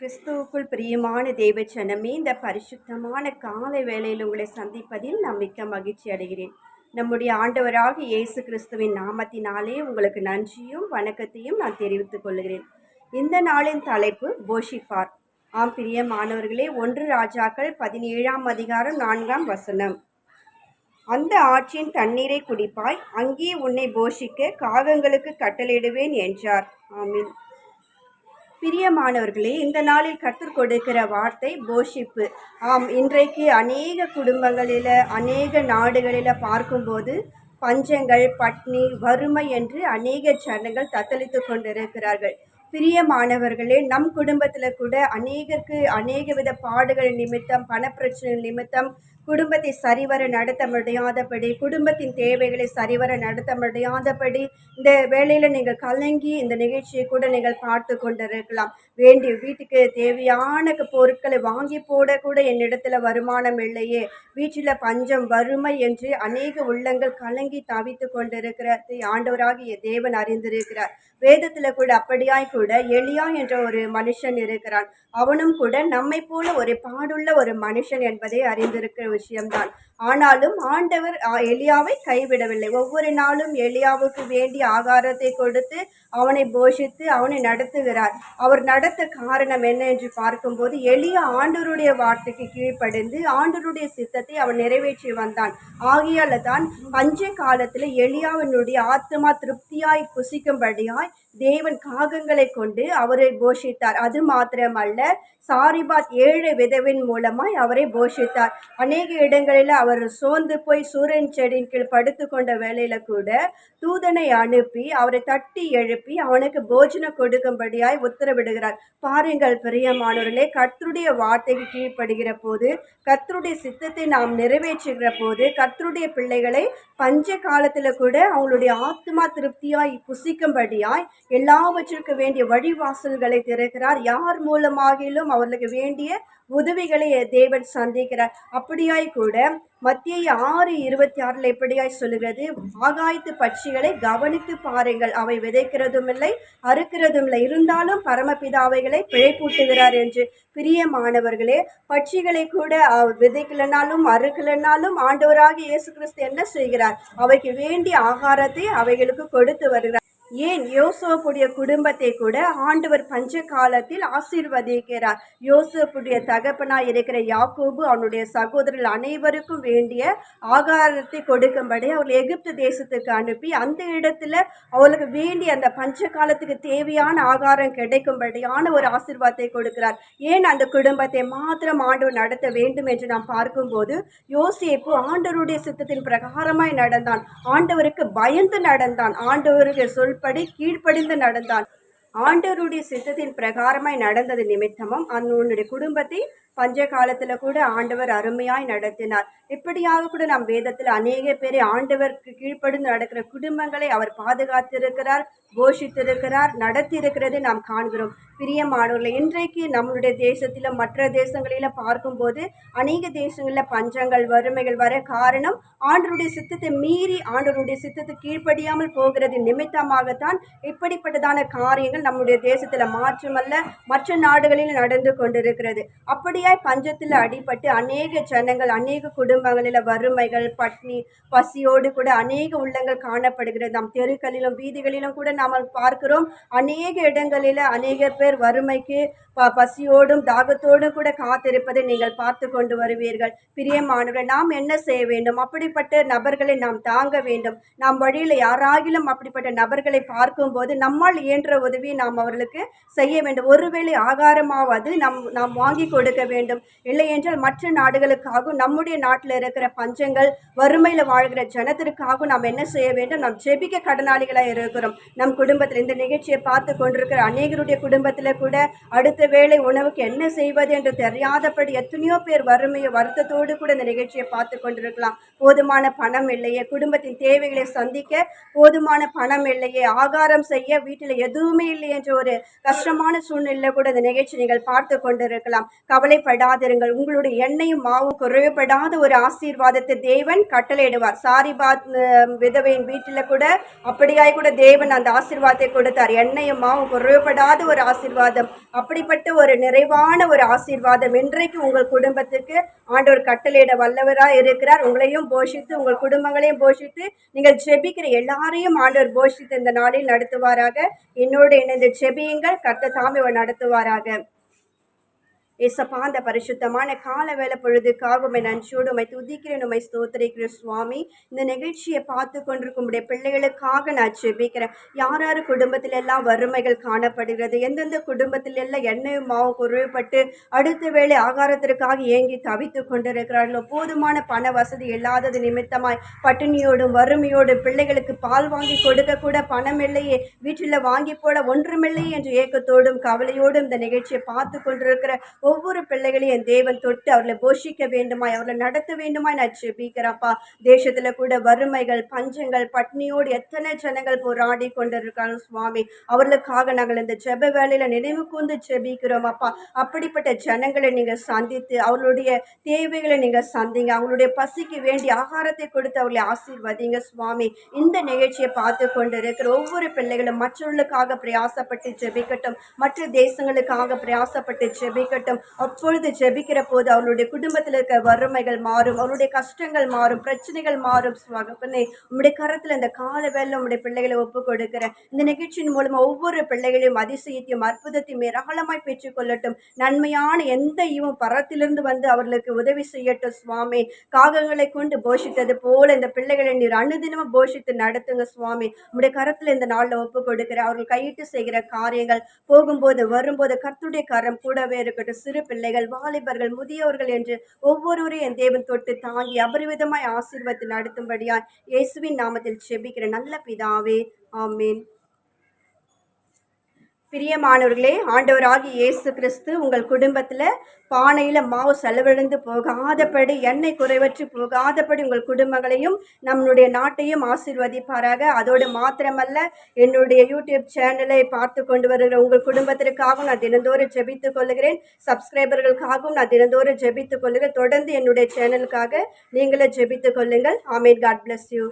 கிறிஸ்துவுக்குள் பிரியமான தேவச்சனமே இந்த பரிசுத்தமான காலை வேளையில் உங்களை சந்திப்பதில் நான் மிக்க மகிழ்ச்சி அடைகிறேன். நம்முடைய ஆண்டவராக இயேசு கிறிஸ்துவின் நாமத்தினாலே உங்களுக்கு நன்றியும் வணக்கத்தையும் நான் தெரிவித்துக் கொள்கிறேன். இந்த நாளின் தலைப்பு போஷிஃபார் ஆம் பிரியமானவர்களே ஒன்று ராஜாக்கள் பதினேழாம் அதிகாரம் நான்காம் வசனம். அந்த ஆற்றின் தண்ணீரை குடிப்பாய் அங்கே உன்னை போஷிக்க காகங்களுக்கு கட்டளையிடுவேன் என்றார். ஆமீன். பிரியமானவர்களே இந்த நாளில் கற்றுக் கொடுக்கிற வார்த்தை போஷிப்பு. ஆம் இன்றைக்கு அநேக குடும்பங்களில் அநேக நாடுகளில் பார்க்கும்போது பஞ்சங்கள் பட்னி வறுமை என்று அநேக ஜனங்கள் தத்தளித்து கொண்டிருக்கிறார்கள். பிரியமானவர்களே நம் குடும்பத்தில் கூட அநேகருக்கு அநேக வித பாடுகள் நிமித்தம் பணப்பிரச்சனை நிமித்தம் குடும்பத்தை சரிவர நடத்த முடியாதபடி குடும்பத்தின் தேவைகளை சரிவர நடத்த முடியாதபடி இந்த வேலையில் நீங்கள் கலங்கி இந்த நிகழ்ச்சியை கூட நீங்கள் பார்த்து கொண்டிருக்கலாம். வேண்டிய வீட்டுக்கு தேவையான பொருட்களை வாங்கி போட கூட என்னிடத்துல வருமானம் இல்லையே. வீட்டில் பஞ்சம் வறுமை என்று அநேக உள்ளங்கள் கலங்கி தவித்து கொண்டிருக்கிறதை. ஆண்டவராகிய தேவன் அறிந்திருக்கிறார். வேதத்தில் கூட அப்படியாய் கூட எளியா என்ற ஒரு மனுஷன் இருக்கிறான். அவனும் கூட நம்மை போல ஒரு பாடுள்ள ஒரு மனுஷன் என்பதை அறிந்திருக்கிற விஷயம்தான். ஆனாலும் ஆண்டவர் எலியாவை கைவிடவில்லை. ஒவ்வொரு நாளும் எலியாவுக்கு வேண்டிய ஆகாரத்தை கொடுத்து அவனை போஷித்து அவனை நடத்துகிறார். அவர் நடத்த காரணம் என்ன என்று பார்க்கும்போது எளிய ஆண்டவருடைய வார்த்தைக்கு கீழ்ப்படைந்து ஆண்டவருடைய சித்தத்தை அவன் நிறைவேற்றி வந்தான். ஆகையால தான் பஞ்ச காலத்தில் எளியாவினுடைய ஆத்மா திருப்தியாய் குசிக்கும்படியாய் தேவன் காகங்களை கொண்டு அவரை போஷித்தார். அது மாத்திரமல்ல சாரிபாத் ஏழு விதவின் மூலமாய் அவரை போஷித்தார். அநேக இடங்களில் அவர் சோர்ந்து போய் சூரியன் செடியின் கீழ் படுத்து கொண்ட வேலையில கூட தூதனை அனுப்பி அவரை தட்டி எழுப்பி அவனுக்கு போஜனம் கொடுக்கும்படியாய் உத்தரவிடுகிறார். பாருங்கள் பிரியமானவர்களே கர்த்தருடைய வார்த்தைக்கு கீழ்ப்படுகிற போது கர்த்தருடைய சித்தத்தை நாம் நிறைவேற்றுகிற போது கர்த்தருடைய பிள்ளைகளை பஞ்ச காலத்தில் கூட அவங்களுடைய ஆத்மா திருப்தியாய் புசிக்கும்படியாய் எல்லாவற்றிற்கு வேண்டிய வழிவாசல்களை திறக்கிறார். யார் மூலமாகிலும் அவர்களுக்கு வேண்டிய உதவிகளை தேவன் சந்திக்கிறார். அப்படியாய் கூட மத்திய ஆறு இருபத்தி ஆறில் எப்படியாய் சொல்லுகிறது? ஆகாயத்து பட்சிகளை கவனித்து பாருங்கள். அவை விதைக்கிறதும் இல்லை அறுக்கிறதும் இல்லை இருந்தாலும் பரமபிதாவைகளை பிழைப்பூட்டுகிறார் என்று. பிரியமானவர்களே பட்சிகளை கூட விதைக்கலனாலும் அறுக்கலனாலும் ஆண்டவராக இயேசு கிறிஸ்து என்ன செய்கிறார்? அவைக்கு வேண்டிய ஆகாரத்தை அவைகளுக்கு கொடுத்து வருகிறார். ஏன் யோசோப்புடைய குடும்பத்தை கூட ஆண்டவர் பஞ்ச காலத்தில் ஆசீர்வதிக்கிறார். யோசோப்புடைய தகப்பனா இருக்கிற யாக்கோபு அவனுடைய சகோதரர்கள் அனைவருக்கும் வேண்டிய ஆகாரத்தை கொடுக்கும்படி அவர் எகிப்து தேசத்துக்கு அனுப்பி அந்த இடத்துல அவளுக்கு வேண்டிய அந்த பஞ்ச காலத்துக்கு தேவையான ஆகாரம் கிடைக்கும்படியான ஒரு ஆசீர்வாதத்தை கொடுக்கிறார். ஏன் அந்த குடும்பத்தை மாத்திரம் ஆண்டவர் நடத்த வேண்டும் என்று நாம் பார்க்கும்போது யோசேப்பு ஆண்டவருடைய சித்தத்தின் பிரகாரமாய் நடந்தான். ஆண்டவருக்கு பயந்து நடந்தான். ஆண்டவருக்கு சொல்படி கீழ்ப்படிந்து நடந்தான். ஆண்டவருடைய சித்தத்தின் பிரகாரமாய் நடந்தது நிமித்தமும் அவனுடைய குடும்பத்தை பஞ்ச காலத்துல கூட ஆண்டவர் அருமையாய் நடத்தினார். இப்படியாக கூட நம் வேதத்தில் அநேக பேரை ஆண்டவருக்கு கீழ்ப்படிந்து நடக்கிற குடும்பங்களை அவர் பாதுகாத்திருக்கிறார் போஷித்திருக்கிறார் நடத்தியிருக்கிறதை நாம் காண்கிறோம். பிரியமானவர்களை இன்றைக்கு நம்மளுடைய தேசத்தில் மற்ற தேசங்களில் பார்க்கும்போது அநேக தேசங்களில் பஞ்சங்கள் வறுமைகள் வர காரணம் ஆண்டருடைய சித்தத்தை மீறி ஆண்டருடைய சித்தத்தை கீழ்ப்படியாமல் போகிறது நிமித்தமாகத்தான் இப்படிப்பட்டதான காரியங்கள் நம்முடைய தேசத்தில் மாற்றமல்ல மற்ற நாடுகளில் நடந்து கொண்டிருக்கிறது. அப்படியாய் பஞ்சத்தில் அடிபட்டு அநேக ஜனங்கள் அநேக குடும்பங்களில் வறுமைகள் பட்னி பசியோடு கூட அநேக உள்ளங்கள் காணப்படுகிறது. நம் தெருக்களிலும் வீதிகளிலும் கூட நாம் பார்க்கிறோம் அநேக இடங்களில் அநேக பேர் வறுமைக்கு ப பசியோடும் தாகத்தோடும் கூட காத்திருப்பதை நீங்கள் பார்த்து கொண்டு வருவீர்கள். பிரியமானவர்கள் நாம் என்ன செய்ய வேண்டும்? அப்படிப்பட்ட நபர்களை நாம் தாங்க வேண்டும். நாம் வழியில் யாராகிலும் அப்படிப்பட்ட நபர்களை பார்க்கும்போது நம்மால் இயன்ற உதவி நாம் அவர்களுக்கு செய்ய வேண்டும். ஒருவேளை ஆகாரமாவது நம் நாம் வாங்கி கொடுக்க வேண்டும். இல்லை என்றால் மற்ற நாடுகளுக்காகவும் நம்முடைய நாட்டில் இருக்கிற பஞ்சங்கள் வறுமையில் வாழ்கிற ஜனத்திற்காகவும் நாம் என்ன செய்ய வேண்டும்? நாம் ஜெபிக்க கடனாளிகளாக இருக்கிறோம். நம் குடும்பத்தில் இந்த நிகழ்ச்சியை பார்த்து கொண்டிருக்கிற அநேகருடைய குடும்பத்தில் கூட அடுத்த வேளை உணவுக்கு என்ன செய்வது என்று தெரியாதபடி எத்தனையோ பேர் வறுமையை வருத்தத்தோடு கூட இந்த நிகழ்ச்சியை பார்த்து கொண்டிருக்கலாம். போதுமான பணம் இல்லையே. குடும்பத்தின் தேவைகளை சந்திக்க போதுமான பணம் இல்லையே. ஆகாரம் செய்ய வீட்டில் எதுவுமே இல்லை என்ற ஒரு கஷ்டமான சூழ்நிலையில் கூட இந்த நிகழ்ச்சி நீங்கள் பார்த்து கொண்டிருக்கலாம். கவலைப்படாதிருங்கள். உங்களுடைய எண்ணெயும் மாவும் குறைவுபடாத ஒரு ஆசீர்வாதத்தை தேவன் கட்டளையிடுவார். சாரிபாத் பாத் விதவையின் வீட்டில் கூட அப்படியாய் கூட தேவன் அந்த ஆசீர்வாதத்தை கொடுத்தார். எண்ணெயும் மாவும் குறைவுபடாத ஒரு ஆசீர்வாதம் அப்படிப்பட்ட ஒரு நிறைவான ஒரு ஆசீர்வாதம் இன்றைக்கு உங்கள் குடும்பத்துக்கு. ஆண்டவர் கட்டளையிட வல்லவராக இருக்கிறார். உங்களையும் போஷித்து உங்கள் குடும்பங்களையும் போஷித்து நீங்கள் ஜெபிக்கிற எல்லாரையும் ஆண்டவர் போஷித்து இந்த நாளில் நடத்துவாராக. என்னோடு இணைந்து ஜெபியுங்கள். கர்த்த தாமே நடத்துவாராக. ஏசப்பா அந்த பரிசுத்தமான கால வேலை பொழுதுக்காக உமை நன்றியோடு உமை துதிக்கிறேன் உமை ஸ்தோத்திரிக்கிறேன் சுவாமி. இந்த நிகழ்ச்சியை பார்த்து கொண்டிருக்கும் உடைய பிள்ளைகளுக்காக நான் ஜெபிக்கிறேன். யார் யார் குடும்பத்தில் எல்லாம் வறுமைகள் காணப்படுகிறது? எந்தெந்த குடும்பத்தில் எல்லாம் எண்ணெய் மாவு குறைவுபட்டு அடுத்த வேளை ஆகாரத்திற்காக ஏங்கி தவித்து கொண்டிருக்கிறார்களோ? போதுமான பண வசதி இல்லாதது நிமித்தமாய் பட்டினியோடும் வறுமையோடும் பிள்ளைகளுக்கு பால் வாங்கி கொடுக்க கூட பணம் இல்லையே. வீட்டில் வாங்கி போட ஒன்றுமில்லையே என்ற ஏக்கத்தோடும் கவலையோடும் இந்த நிகழ்ச்சியை பார்த்து கொண்டிருக்கிற ஒவ்வொரு பிள்ளைகளையும் என் தேவன் தொட்டு அவர்களை போஷிக்க வேண்டுமாய் அவர்களை நடத்த வேண்டுமாய் நான் ஜெபிக்கிறப்பா தேசத்துல கூட வறுமைகள் பஞ்சங்கள் பட்னியோடு எத்தனை ஜனங்கள் போராடி கொண்டிருக்காங்க சுவாமி. அவர்களுக்காக நாங்கள் இந்த ஜெப வேலையில நினைவு கூர்ந்து ஜெபிக்கிறோம் அப்பா அப்படிப்பட்ட ஜனங்களை நீங்க சந்தித்து அவர்களுடைய தேவைகளை நீங்க சந்திங்க. அவங்களுடைய பசிக்கு வேண்டிய ஆகாரத்தை கொடுத்து அவர்களை ஆசீர்வதிங்க சுவாமி. இந்த நிகழ்ச்சியை பார்த்து கொண்டு இருக்கிற ஒவ்வொரு பிள்ளைகளும் மற்றவர்களுக்காக பிரயாசப்பட்டு ஜெபிக்கட்டும். மற்ற தேசங்களுக்காக பிரயாசப்பட்டு ஜெபிக்கட்டும். அப்பொழுது ஜெபிக்கிற போது அவளுடைய குடும்பத்தில் இருக்க வறுமைகள் மாறும். அவளுடைய கஷ்டங்கள் மாறும். பிரச்சனைகள் மாறும். சுவாகப்பனே உங்களுடைய கரத்தில் இந்த கால வேலை உங்களுடைய பிள்ளைகளை ஒப்பு கொடுக்கிறேன் இந்த நிகழ்ச்சியின் மூலமா ஒவ்வொரு பிள்ளைகளையும் அதிசயத்தையும் அற்புதத்தையும் ஏராளமாய் பெற்றுக்கொள்ளட்டும். நன்மையான எந்த ஈவும் பரத்திலிருந்து வந்து அவர்களுக்கு உதவி செய்யட்டும் சுவாமி. காகங்களை கொண்டு போஷித்தது போல இந்த பிள்ளைகளை நீர் அனுதினமும் போஷித்து நடத்துங்க சுவாமி. உங்களுடைய கரத்தில் இந்த நாளில் ஒப்பு கொடுக்கிறேன் அவர்கள் கையிட்டு செய்கிற காரியங்கள் போகும்போது வரும்போது கர்த்துடைய கரம் கூடவே இருக்கட்டும். சிறு பிள்ளைகள் வாலிபர்கள் முதியோர்கள் என்று ஒவ்வொருவரையும் என் தேவன் தொட்டு தாங்கி அபரிவிதமாய் ஆசீர்வத்து நடத்தும்படியாய் இயேசுவின் நாமத்தில் செபிக்கிற நல்ல பிதாவே ஆமீன். பிரியமானவர்களே ஆண்டவராகி இயேசு கிறிஸ்து உங்கள் குடும்பத்தில் பானையில் மாவு செலவிழந்து போகாதபடி எண்ணெய் குறைவற்று போகாதபடி உங்கள் குடும்பங்களையும் நம்மளுடைய நாட்டையும் ஆசீர்வதிப்பாராக. அதோடு மாத்திரமல்ல என்னுடைய யூடியூப் சேனலை பார்த்து கொண்டு வருகிற உங்கள் குடும்பத்திற்காகவும் நான் தினந்தோறும் ஜெபித்துக் கொள்கிறேன் சப்ஸ்கிரைபர்களுக்காகவும் நான் தினந்தோறும் ஜெபித்துக் கொள்கிறேன் தொடர்ந்து என்னுடைய சேனலுக்காக நீங்களே ஜெபித்துக் கொள்ளுங்கள். ஆமேன் காட் பிளஸ் யூ